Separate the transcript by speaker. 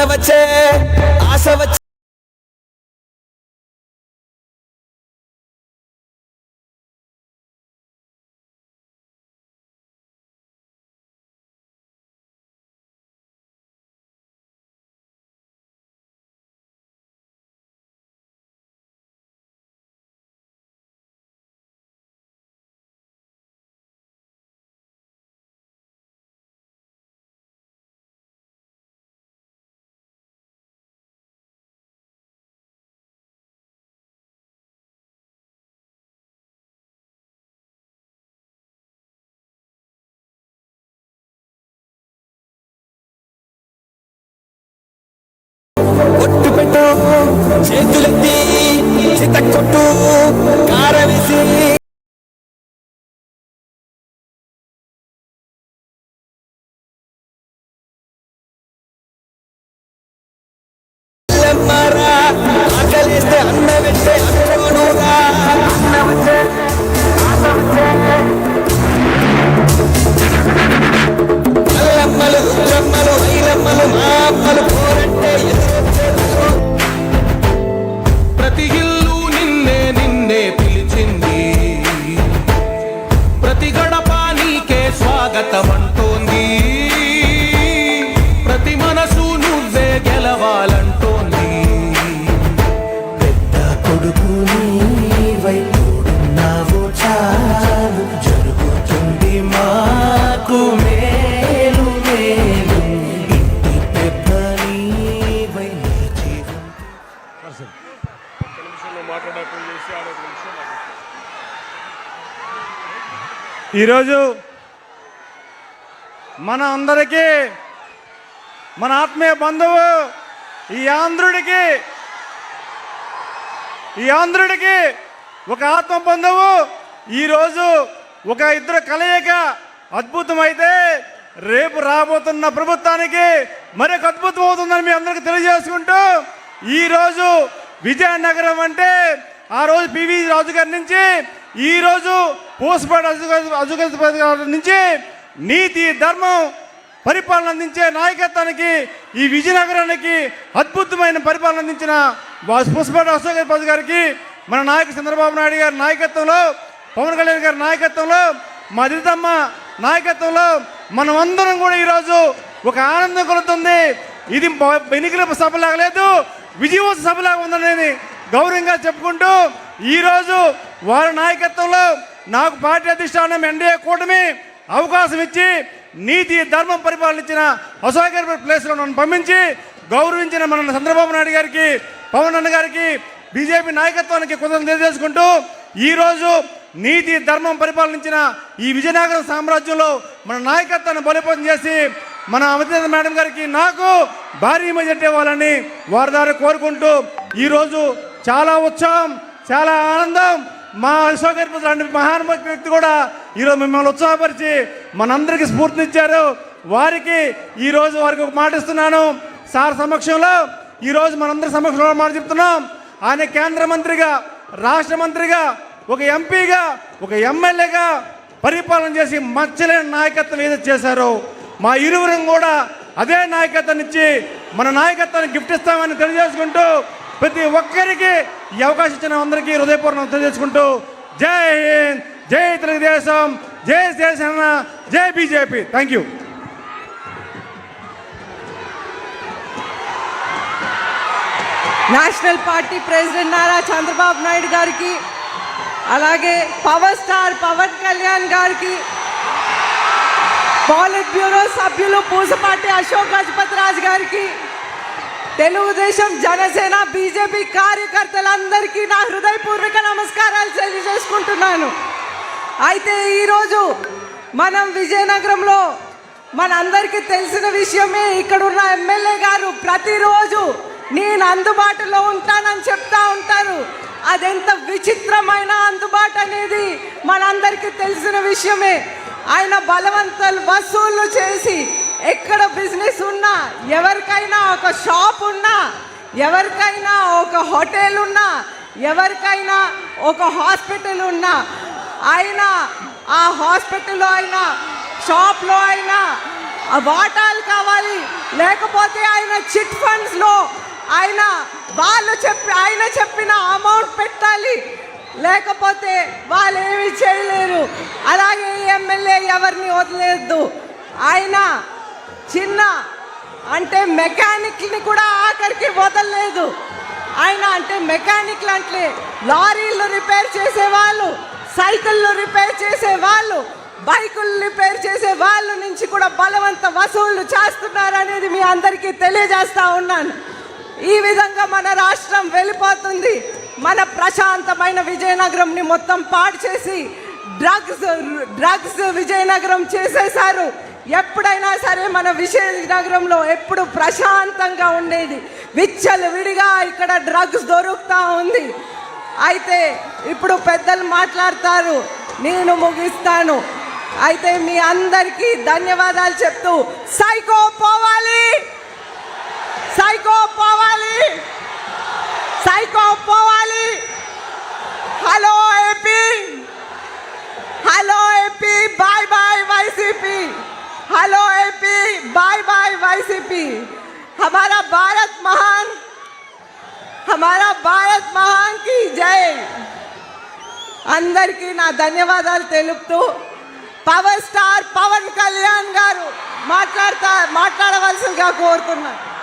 Speaker 1: அண்ணவச்சே ஆசை வச்ச కొట్టు పెట్టు చేతులెత్తి చిత కొట్టు కారవేసి అన్న వెంటే అన్న వచ్చే. అల్లమ్మలు రుద్రమ్మలు ఐలమ్మలు మా అమ్మలు
Speaker 2: ఈరోజు మన అందరికీ మన ఆత్మీయ బంధువు ఈ ఆంధ్రుడికి ఈ ఆంధ్రుడికి ఒక ఆత్మ బంధువు ఈరోజు ఒక ఇద్దరు కలయిక అద్భుతమైతే రేపు రాబోతున్న ప్రభుత్వానికి మరొక అద్భుతం అవుతుందని మీ అందరికీ తెలియజేసుకుంటూ ఈరోజు విజయనగరం అంటే ఆ రోజు పివి రాజు గారి నుంచి ఈ రోజు పూసపాటి అజుగతి గారి నుంచి నీతి ధర్మం పరిపాలన అందించే నాయకత్వానికి ఈ విజయనగరానికి అద్భుతమైన పరిపాలన అందించిన పుష్పటి అశోక్ గారికి మన నాయకు చంద్రబాబు నాయుడు గారి నాయకత్వంలో పవన్ కళ్యాణ్ గారి నాయకత్వంలో మా దితమ్మ నాయకత్వంలో మనం అందరం కూడా ఈరోజు ఒక ఆనందం కలుగుతుంది. ఇది ఎన్నికల సభలాగా లేదు విజయోత్సవ సభలాగా ఉందనేది గౌరవంగా చెప్పుకుంటూ ఈరోజు వారి నాయకత్వంలో నాకు పార్టీ అధిష్టానం ఎన్డీఏ కూటమి అవకాశం ఇచ్చి నీతి ధర్మం పరిపాలించిన అశోక్ ప్లేస్లో నన్ను పంపించి గౌరవించిన మన చంద్రబాబు నాయుడు గారికి పవన్ అన్న గారికి బీజేపీ నాయకత్వానికి కృతజ్ఞతలు తెలియజేసుకుంటూ ఈరోజు నీతి ధర్మం పరిపాలించిన ఈ విజయనగరం సామ్రాజ్యంలో మన నాయకత్వాన్ని బలోపేతం చేసి మన అమిత మేడం గారికి నాకు భారీ మెజార్టీ ఇవ్వాలని వారి ద్వారా కోరుకుంటూ ఈరోజు చాలా ఉత్సాహం చాలా ఆనందం. మా అశోక్ గారి లాంటి మహానుభావ వ్యక్తి కూడా ఈరోజు మిమ్మల్ని ఉత్సాహపరిచి మనందరికీ స్ఫూర్తినిచ్చారు. వారికి ఈరోజు వారికి ఒక మాట ఇస్తున్నాను. సార్ సమక్షంలో ఈరోజు మనందరి సమక్షంలో మాట చెప్తున్నాం. ఆయన కేంద్ర మంత్రిగా రాష్ట్ర మంత్రిగా ఒక ఎంపీగా ఒక ఎమ్మెల్యేగా పరిపాలన చేసి మచ్చలేని నాయకత్వం ఏదైతే చేశారో మా ఇరువురం కూడా అదే నాయకత్వాన్ని ఇచ్చి మన నాయకత్వాన్ని గిఫ్ట్ ఇస్తామని తెలియజేసుకుంటూ ప్రతి ఒక్కరికి ఈ అవకాశం ఇచ్చిన అందరికీ హృదయపూర్వకం తెలియజేసుకుంటూ జై హింద్ జై తెలుగుదేశం జై జయసేన జై BJP. Thank you
Speaker 3: national party president Nara Chandrababu Naidu గారికి అలాగే పవర్ స్టార్ పవన్ కళ్యాణ్ గారికి పాలిట్ బ్యూరో సభ్యులు పూసపాటి అశోక్ గజపతి గారికి తెలుగుదేశం జనసేన బీజేపీ కార్యకర్తలందరికీ నా హృదయపూర్వక నమస్కారాలు తెలియజేసుకుంటున్నాను. అయితే ఈరోజు మనం విజయనగరంలో మనందరికీ తెలిసిన విషయమే ఇక్కడ ఉన్న ఎమ్మెల్యే గారు ప్రతిరోజు నేను అందుబాటులో ఉంటానని చెప్తా ఉంటారు. అదెంత విచిత్రమైన అందుబాటు అనేది మనందరికీ తెలిసిన విషయమే. ఆయన బలవంతలు వసూళ్ళు చేసి ఎక్కడ బిజినెస్ ఉన్నా ఎవరికైనా ఒక షాప్ ఉన్నా ఎవరికైనా ఒక హోటల్ ఉన్నా ఎవరికైనా ఒక హాస్పిటల్ ఉన్నా అయినా ఆ హాస్పిటల్లో అయినా షాప్లో అయినా ఆ వాటాలు కావాలి. లేకపోతే ఆయన చిట్ ఫండ్స్లో ఆయన వాళ్ళు చెప్పి ఆయన చెప్పిన అమౌంట్ పెట్టాలి. లేకపోతే వాళ్ళు ఏమి చేయలేరు. అలాగే ఎమ్మెల్యే ఎవరిని వదిలేదు ఆయన చిన్న అంటే మెకానిక్ని కూడా ఆఖరికి వదలలేదు. ఆయన అంటే మెకానిక్లు అంటే లారీలు రిపేర్ చేసే వాళ్ళు సైకిళ్ళు రిపేర్ చేసే వాళ్ళు బైకులు రిపేర్ చేసే వాళ్ళ నుంచి కూడా బలవంత వసూళ్ళు చేస్తున్నారనేది మీ అందరికీ తెలియజేస్తా ఉన్నాను. ఈ విధంగా మన రాష్ట్రం వెళ్ళిపోతుంది. మన ప్రశాంతమైన విజయనగరంని మొత్తం పాడు చేసి డ్రగ్స్ డ్రగ్స్ విజయనగరం చేసేశారు. ఎప్పుడైనా సరే మన విజయనగరంలో ఎప్పుడు ప్రశాంతంగా ఉండేది. విచ్చలు విడిగా ఇక్కడ డ్రగ్స్ దొరుకుతూ ఉంది. అయితే ఇప్పుడు పెద్దలు మాట్లాడతారు నేను ముగిస్తాను. అయితే మీ అందరికీ ధన్యవాదాలు చెప్తూ సైకో పోవాలి! సైకో పోవాలి! సైకో పోవాలి! Hello AP! Hello AP! Bye bye YCP! hello AP bye bye YCP हमारा भारत महान हमारा भारत महान की జై అందరికీ నా ధన్యవాదాలు తెలుపుతూ పవర్ స్టార్ పవన్ కళ్యాణ్ గారు మాట్లాడతా మాట్లాడవలసిందిగా కోరుతున్నాను